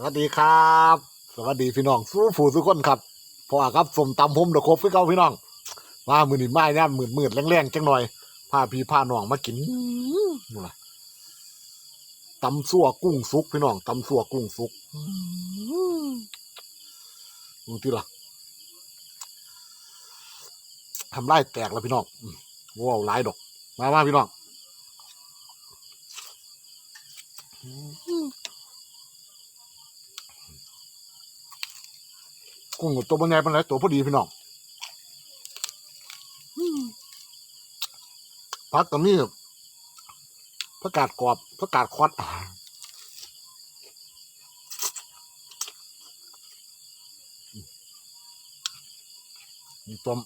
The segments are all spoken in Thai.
สวัสดีครับ สวัสดีพี่น้องสู้ผู้ทุกคนครับพ่อครับสมตำผมเดอะครบพี่เก้าพี่น้อง มามือนี่ไม้เนี่ยมืดมืดๆแรงๆจังหน่อยพาพี่พาน้องมากินนู่นล่ะตำซั่วกุ้งสุกพี่น้องตำซั่วกุ้งสุกดูที่ล่ะทำไรแตกแล้วพี่น้องว้าวหลายดอก มามาพี่น้อง กุ้งตัวบนใหญ่เป็นไรตัวพอดีพี่น้องพักกับนี่ผักกาดกรอบผักกาดคอดมีต้ม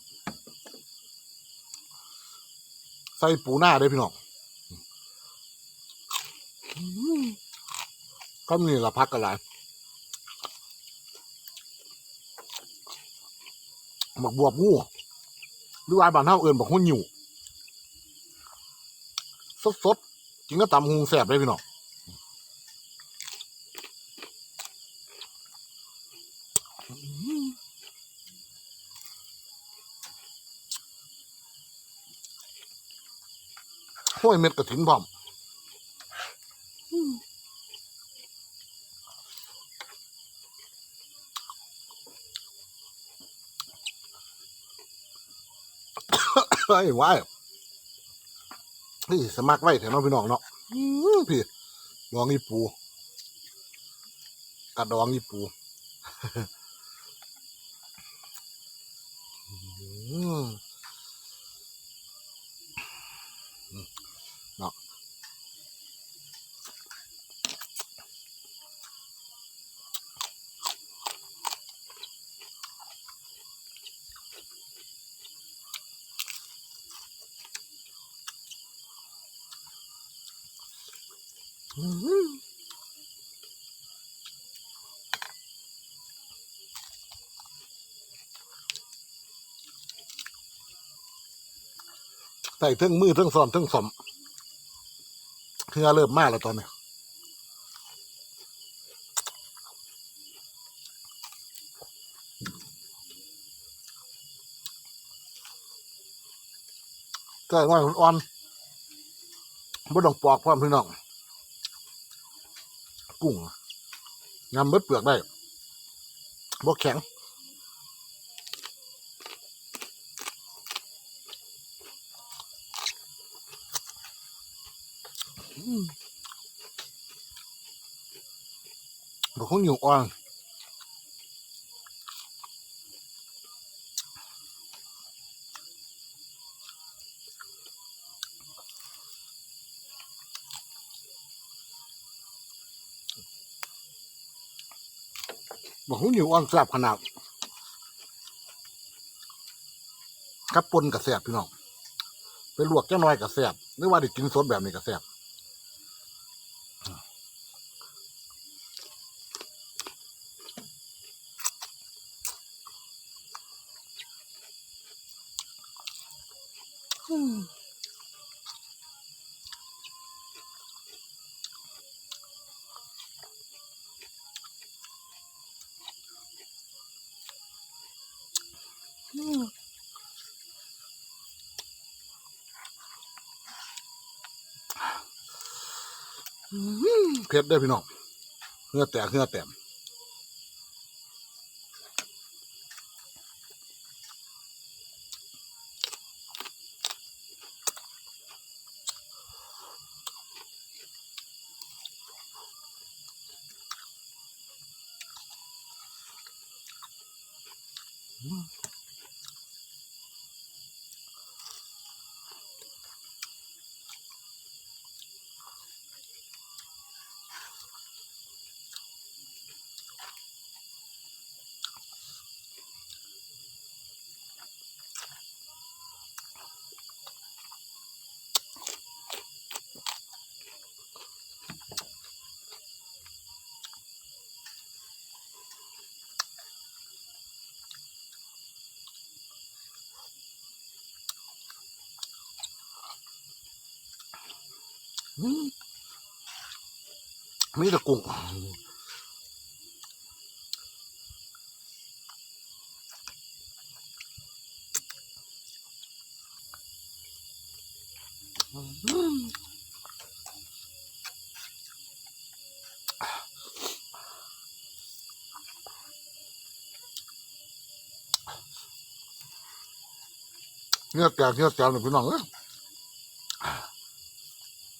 ใส่ปูหน้าด้วยพี่น้องก็มีละพักกันหลาย บักบวบงูหรือว่าบ้านเฮาเอิ้นบักหุ่นหิวสดสดๆกินก็ตำหุงแซ่บเลยพี่น้องห้วยเม็ดกระถินพร้อมเฮ้ ยว้ายนี่สมัครไว้แถวน้องพี่น้องเนาะพี่ดองอีปูกระดองอีปูเนาะ ใส่ทั้งมือทั้งซ้อนทั้งสมเพื่อเริ่มมากแล้วตอนนี้ก็ง่ายอ่อนบ่ต้องปอกพร้อมพี่น้อง กุ้งยำเบิดเปลือกได้บ่แข็งบ่คงอยู่อ่อน บ่คงอยู่อ่อนแซ่บขนาดกับปนกับแซ่บพี่น้องไปลวกจังน้อยกับแซ่บหรือว่าได้กินสดแบบนี้กับแซ่บ เผ็ดได้พี่น้องเนื้อแตกเนื้อแต้มมี 嗯。没得空。嗯。你要点，你俩点，那不闹了。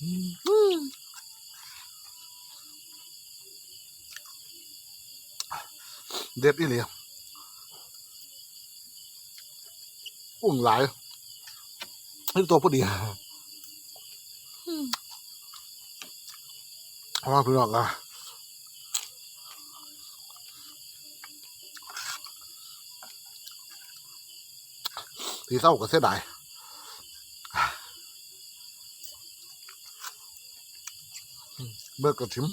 เด็ดอีหลีอุ่งหลายนี่ตัวพอดีเอามาพี่น้องอะทีเศร้าก็เสียดาย เบิกกระถิ่ม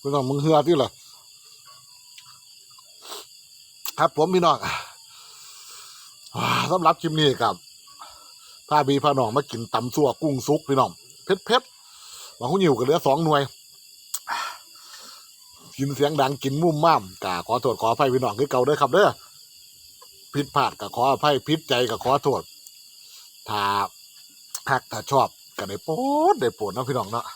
พี่น้องมึงเหือที่ล่ะครับผมพี่น้องอ่าสำหรับคลิปนี้กับพาบีพาน้องมากินตำซัวกุ้งซุกพี่น้องเผ็ดเผ็ดๆหวังคนหิวกันเหลือสองหน่วย กินเสียงดังกินมุมม่ามกะขอโทษขออภัยพี่น้องคือเก่าเด้อครับเด้อ ผิดพลาดก็ขออภัยผิดใจก็ขอโทษถ้าหักถ้าชอบก็ได้โปรดได้โปรดนะพี่น้องเนาะ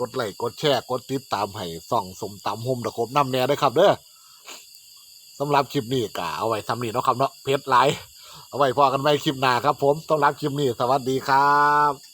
กดไลค์กดแชร์กดติดตามให้ส่องสมตำโฮมตะครบน้ำแน่ได้ครับเด้อสำหรับคลิปนี้ก็เอาไว้ทำนี่เนาะครับเนาะเพจไลน์เอาไว้พอกันไว้คลิปหน้าครับ ผมสำหรับคลิปนี้สวัสดีครับ